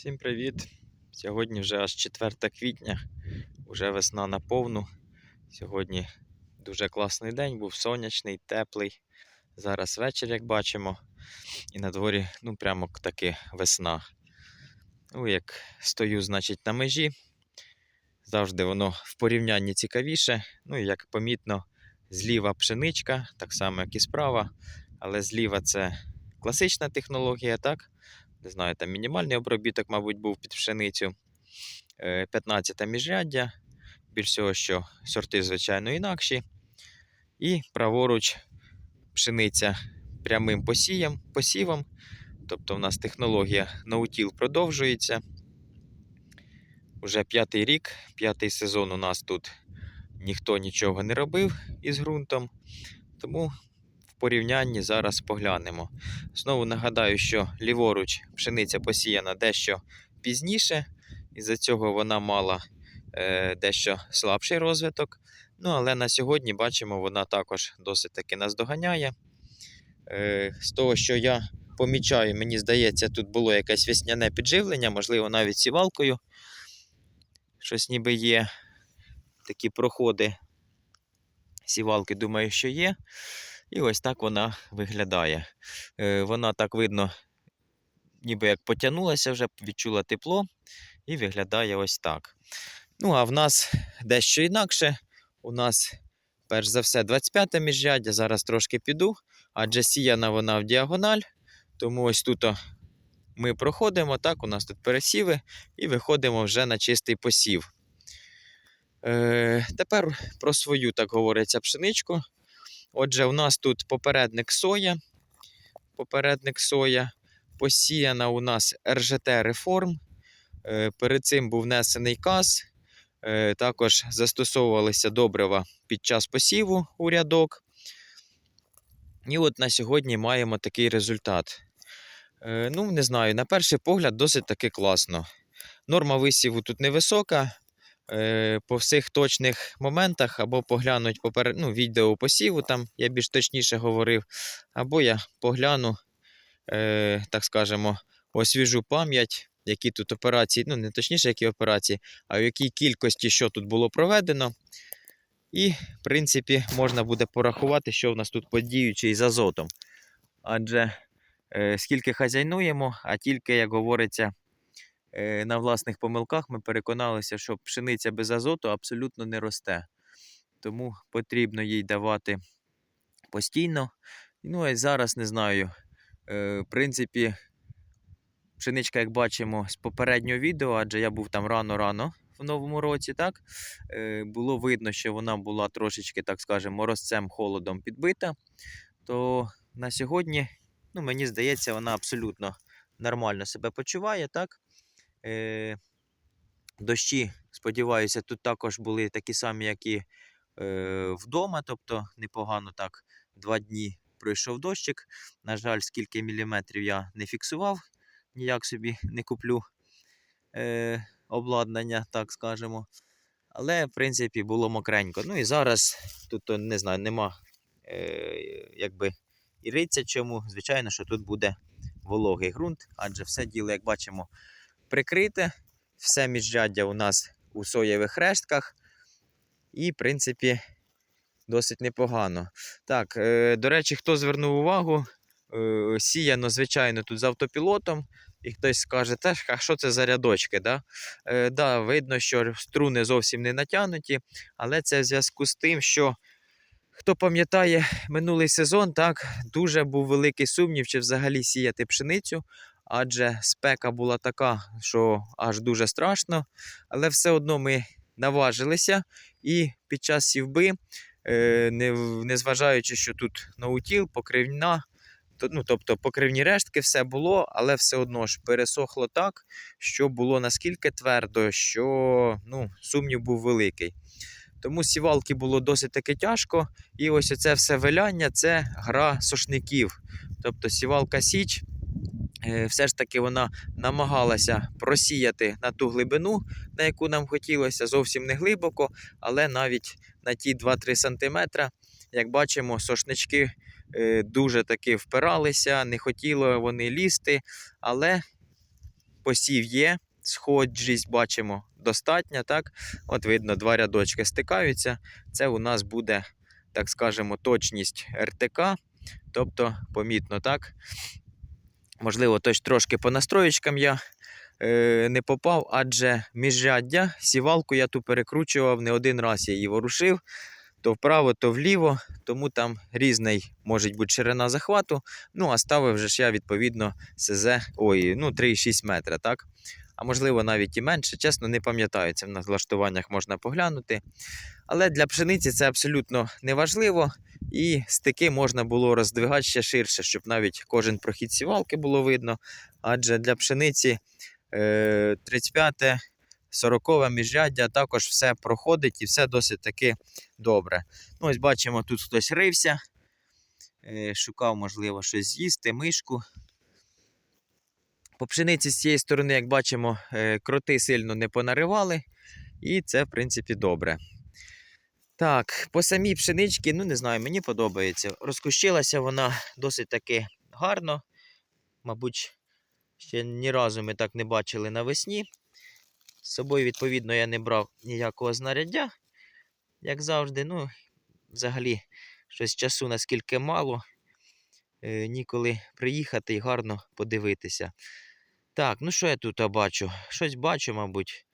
Всім привіт! Сьогодні вже аж 4 квітня, вже весна на повну. Сьогодні дуже класний день, був сонячний, теплий. Зараз вечір, як бачимо, і на дворі ну, прямо таки весна. Ну, як стою, значить, на межі. Завжди воно в порівнянні цікавіше. Ну і як помітно, зліва пшеничка, так само, як і справа. Але зліва це класична технологія, так? Не знаю, там мінімальний обробіток, мабуть, був під пшеницю. 15 міжряддя. Більш всього, що сорти, звичайно, інакші. І праворуч пшениця прямим посієм, посівом. Тобто, в нас технологія наутіл продовжується. Уже п'ятий рік, п'ятий сезон у нас тут ніхто нічого не робив із ґрунтом. Тому порівнянні зараз поглянемо. Знову нагадаю, що ліворуч пшениця посіяна дещо пізніше, із-за цього вона мала е, дещо слабший розвиток. Ну, але на сьогодні бачимо, вона також досить таки наздоганяє. Е, з того, що я помічаю, мені здається, тут було якесь весняне підживлення, можливо, навіть сівалкою. Щось ніби є такі проходи. Сівалки, думаю, що є. І ось так вона виглядає. Е, Вона так видно, ніби як потягнулася вже, відчула тепло і виглядає ось так. Ну, а в нас дещо інакше. У нас, перш за все, 25-те міжряддя. Зараз трошки піду, адже сіяна вона в діагональ. Тому ось тут ми проходимо, так, у нас тут пересіви, і виходимо вже на чистий посів. Е, Тепер про свою, так говориться, пшеничку. Отже, у нас тут попередник соя. Попередник соя. Посіяна у нас РЖТ реформ. Е, Перед цим був внесений каз. Е, Також застосовувалися добрива під час посіву у рядок. І от на сьогодні маємо такий результат. Е, Ну, не знаю, на перший погляд, досить таки класно. Норма висіву тут невисока. Е, по всіх точних моментах, або поглянуть попер... ну, відео посіву, там я більш точніше говорив, або я погляну, е, так скажемо, освіжу пам'ять, які тут операції, ну не точніше, які операції, а в якій кількості що тут було проведено. І, в принципі, можна буде порахувати, що в нас тут подіючий з азотом. Адже е, скільки хазяйнуємо, а тільки, як говориться, на власних помилках ми переконалися, що пшениця без азоту абсолютно не росте. Тому потрібно їй давати постійно. Ну, і зараз не знаю. Е, В принципі, пшеничка, як бачимо, з попереднього відео, адже я був там рано-рано в новому році, так? Е, Було видно, що вона була трошечки, так скажемо, морозцем, холодом підбита. То на сьогодні, ну, мені здається, вона абсолютно нормально себе почуває, так? Е, Дощі, сподіваюся, тут також були такі самі, як і е, вдома. Тобто непогано так два дні пройшов дощик. На жаль, скільки міліметрів я не фіксував, ніяк собі не куплю е, обладнання, так скажемо. Але, в принципі, було мокренько. Ну і зараз тут не знаю, нема е, якби і риться чому. Звичайно, що тут буде вологий ґрунт, адже все діло, як бачимо, прикрите. Все міжряддя у нас у соєвих рештках. І, в принципі, досить непогано. Так, е, до речі, хто звернув увагу, е, сіяно, звичайно, тут з автопілотом. І хтось скаже, а що це за рядочки? Да? Е, да, видно, що струни зовсім не натягнуті, але це в зв'язку з тим, що хто пам'ятає минулий сезон, так, дуже був великий сумнів, чи взагалі сіяти пшеницю адже спека була така, що аж дуже страшно. Але все одно ми наважилися і під час сівби, е, незважаючи, що тут наутіл, покривна, ну, тобто покривні рештки, все було, але все одно ж пересохло так, що було наскільки твердо, що ну, сумнів був великий. Тому сівалки було досить таки тяжко. І ось оце все виляння це гра сошників. Тобто сівалка Січ все ж таки вона намагалася просіяти на ту глибину, на яку нам хотілося, зовсім не глибоко, але навіть на ті 2-3 см, як бачимо, сошнички е, дуже таки впиралися, не хотіли вони лізти, але посів є, сходжість бачимо достатня, так? От видно, два рядочки стикаються. Це у нас буде, так скажемо, точність РТК, тобто помітно, так? Можливо, тож трошки по настроєчкам я е, не попав, адже міжряддя, сівалку я ту перекручував не один раз я її ворушив, то вправо, то вліво, тому там різний може бути ширина захвату. Ну, а ставив вже ж я відповідно СЗ, ой, ну 3,6 метра, так? А можливо навіть і менше. Чесно, не пам'ятаю, це в налаштуваннях можна поглянути. Але для пшениці це абсолютно не важливо. І стики можна було роздвигати ще ширше, щоб навіть кожен прохід сівалки було видно. Адже для пшениці е, 35 40 міжряддя також все проходить і все досить таки добре. Ну, ось бачимо, тут хтось рився, е, шукав, можливо, щось з'їсти, мишку. По пшениці з цієї сторони, як бачимо, е, кроти сильно не понаривали, і це, в принципі, добре. Так, по самій пшеничці, ну не знаю, мені подобається. Розкущилася вона досить таки гарно. Мабуть, ще ні разу ми так не бачили навесні. З собою, відповідно, я не брав ніякого знаряддя, як завжди. Ну, взагалі, щось часу наскільки мало. Е, ніколи приїхати і гарно подивитися. Так, ну що я тут бачу? Щось бачу, мабуть.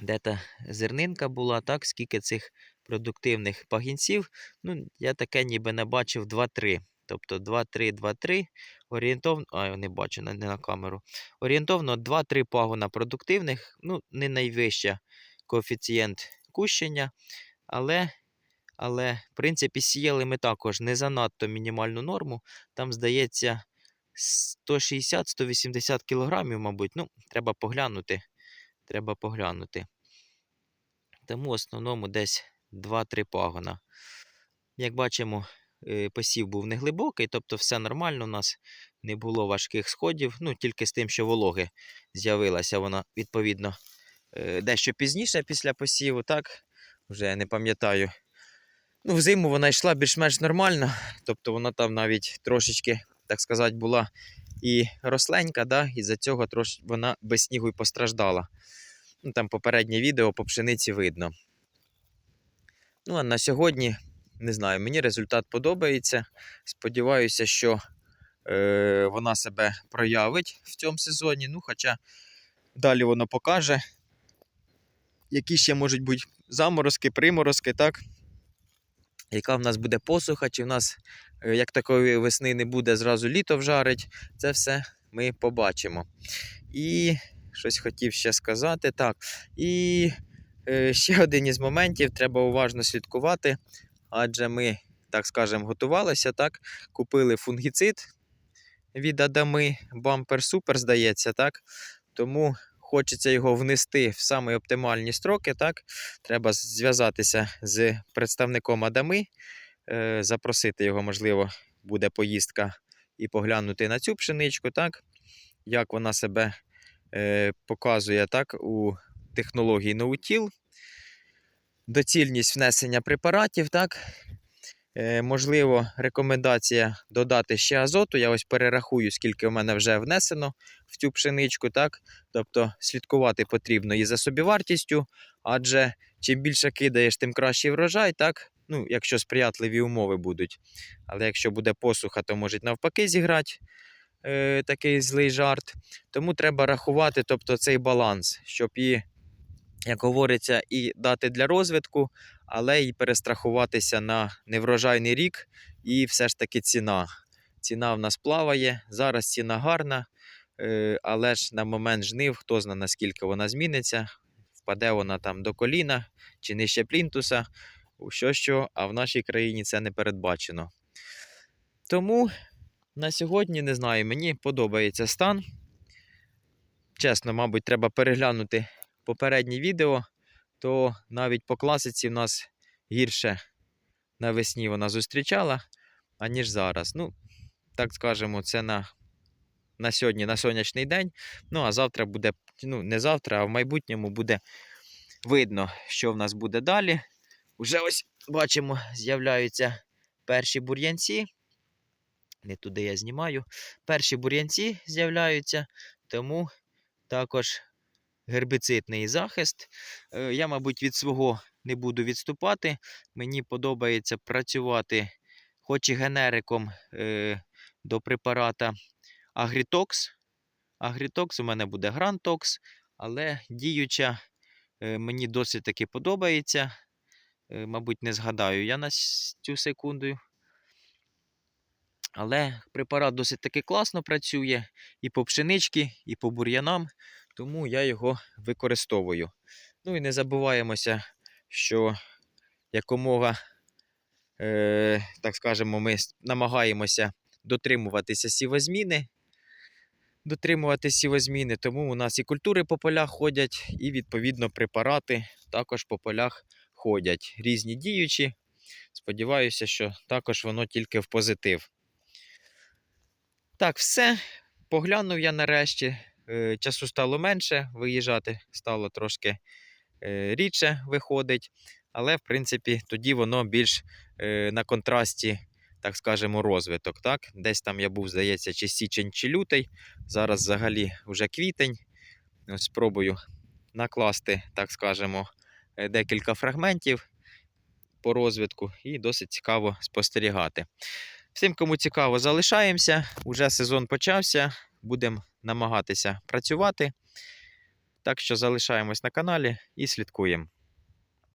Де та зернинка була, так, скільки цих продуктивних пагінців. Ну, я таке ніби не бачив 2-3. Тобто 2-3, 2-3. Орієнтовно, а, не бачу, не на камеру. Орієнтовно 2-3 пагона продуктивних, ну, не найвища коефіцієнт кущення, але, але, в принципі, сіяли ми також не занадто мінімальну норму. Там, здається, 160-180 кілограмів, мабуть. Ну, треба поглянути. Треба поглянути. Тому в основному десь 2-3 пагона. Як бачимо, е, посів був неглибокий, тобто все нормально у нас не було важких сходів. Ну, тільки з тим, що вологи з'явилася вона, відповідно, е, дещо пізніше після посіву, так? Вже не пам'ятаю. Ну, взиму вона йшла більш-менш нормально, тобто вона там навіть трошечки, так сказати, була і росленька, да? і за цього трош... вона без снігу і постраждала. Ну, Там попереднє відео по пшениці видно. Ну, а на сьогодні, не знаю, мені результат подобається. Сподіваюся, що е, вона себе проявить в цьому сезоні. Ну, хоча далі воно покаже, які ще можуть бути заморозки, приморозки, так? Яка в нас буде посуха, чи в нас е, як такої весни не буде, зразу літо вжарить. Це все ми побачимо. І щось хотів ще сказати. Так. І е, ще один із моментів треба уважно слідкувати, адже ми, так скажемо, готувалися, так, купили фунгіцид від Адами, бампер супер, здається, так. Тому хочеться його внести в самі оптимальні строки. так. Треба зв'язатися з представником Адами, е, запросити його, можливо, буде поїздка і поглянути на цю пшеничку, так, як вона себе е, показує так, у технології ноутіл. Доцільність внесення препаратів, так. Е, можливо, рекомендація додати ще азоту. Я ось перерахую, скільки в мене вже внесено в цю пшеничку. так. Тобто слідкувати потрібно і за собівартістю, адже чим більше кидаєш, тим кращий врожай, так? Ну, якщо сприятливі умови будуть. Але якщо буде посуха, то можуть навпаки зіграти е, такий злий жарт. Тому треба рахувати тобто, цей баланс, щоб і, як говориться, і дати для розвитку, але і перестрахуватися на неврожайний рік, і все ж таки ціна. Ціна в нас плаває. Зараз ціна гарна, е, але ж на момент жнив, хто знає, наскільки вона зміниться, впаде вона там до коліна чи нижче плінтуса, що що, а в нашій країні це не передбачено. Тому на сьогодні не знаю, мені подобається стан. Чесно, мабуть, треба переглянути попереднє відео, то навіть по класиці в нас гірше навесні вона зустрічала, аніж зараз. Ну, так скажемо, це на, на сьогодні, на сонячний день. Ну, а завтра буде, ну, не завтра, а в майбутньому буде видно, що в нас буде далі. Уже ось бачимо, з'являються перші бур'янці. Не туди я знімаю. Перші бур'янці з'являються. тому також гербіцидний захист. Е, Я, мабуть, від свого не буду відступати. Мені подобається працювати хоч і генериком е, до препарата Агрітокс. Агрітокс у мене буде Грантокс, але діюча е, мені досить таки подобається. Мабуть, не згадаю я на цю секунду. Але препарат досить таки класно працює і по пшеничці, і по бур'янам, тому я його використовую. Ну і не забуваємося, що якомога, е, так скажемо, ми намагаємося дотримуватися сівозміни. Дотримувати сівозміни, тому у нас і культури по полях ходять, і відповідно препарати також по полях ходять. Різні діючі. Сподіваюся, що також воно тільки в позитив. Так, все. Поглянув я нарешті. Е, Часу стало менше, виїжджати стало трошки е, рідше виходить. Але, в принципі, тоді воно більш е, на контрасті, так скажемо, розвиток. Так? Десь там я був, здається, чи січень, чи лютий. Зараз взагалі вже квітень. Ось спробую накласти, так скажемо, декілька фрагментів по розвитку, і досить цікаво спостерігати. Всім, кому цікаво, залишаємося. Уже сезон почався. Будемо намагатися працювати. Так що залишаємось на каналі і слідкуємо.